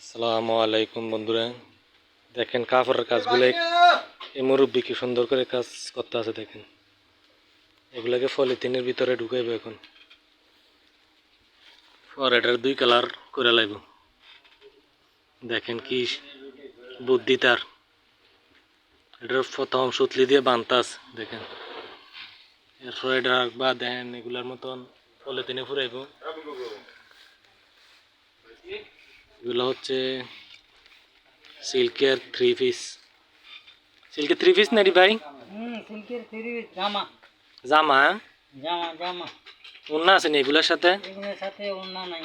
আসসালামু আলাইকুম বন্ধুরা। দেখেন কাপড়ের কাজগুলো এই মুরব্বী কি সুন্দর করে কাজ করতে আছে দেখেন। এগুলাকে পলিথিনের ভিতরে ঢুকাইব এখন। পর এটার দুই কালার করে লাইব। দেখেন কি বুদ্ধি তার। এটার প্রথম সুতলি দিয়ে বানতাস দেখেন। এরপর এটা বা দেন এগুলার মতন পলিথিনে ফুরাইব এগুলো হচ্ছে সিল্কের থ্রি পিস সিল্কের থ্রি পিস নাকি ভাই? সিল্কের থ্রি জামা। জামা জামা জামা। উন্না আছে এগুলোর সাথে? এগুলোর সাথে ওড়না নাই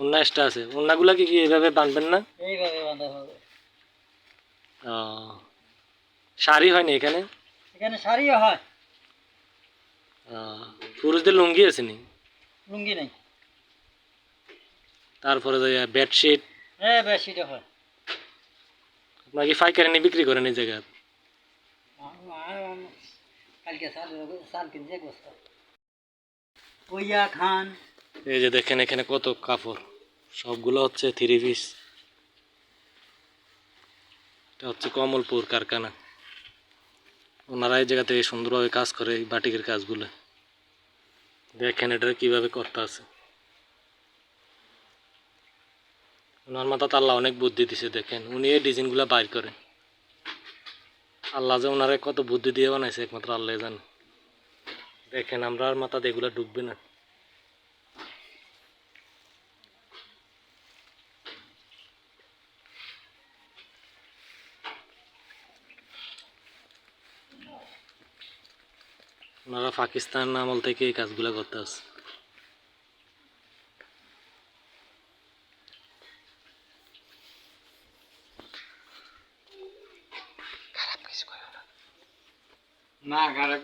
উন্না এক্সট্রা আছে। উন্নাগুলা কি কি এইভাবে বাঁধবেন না? এইভাবে বাঁধা হবে। ও শাড়ি হয়নি এখানে? এখানে শাড়িও হয়। পুরুষদের লুঙ্গি আছে নি? লুঙ্গি নেই। তারপরে বেডশিট হ্যাঁ বেশিটা হয়। আপনার কি পাইকারি নিয়ে বিক্রি করেন এই জায়গা খান। এই যে দেখেন এখানে কত কাপড়। সবগুলো হচ্ছে থ্রি পিস এটা হচ্ছে কমলপুর কারখানা। ওনারা এই জায়গাতে সুন্দরভাবে কাজ করে এই বাটিকের কাজগুলো। দেখেন এটা কীভাবে করতে আছে। ওনার মাথা আল্লাহ অনেক বুদ্ধি দিছে, দেখেন। উনি এই ডিজাইনগুলো বাইর করে। আল্লাহ যে ওনারে কত বুদ্ধি দিয়ে বানাইছে, একমাত্র আল্লাহ জানে। দেখেন, আমরা আর মাথা এগুলো ঢুকবে না। ওনারা পাকিস্তান আমল থেকে এই কাজগুলো করতে আছে না খারাপ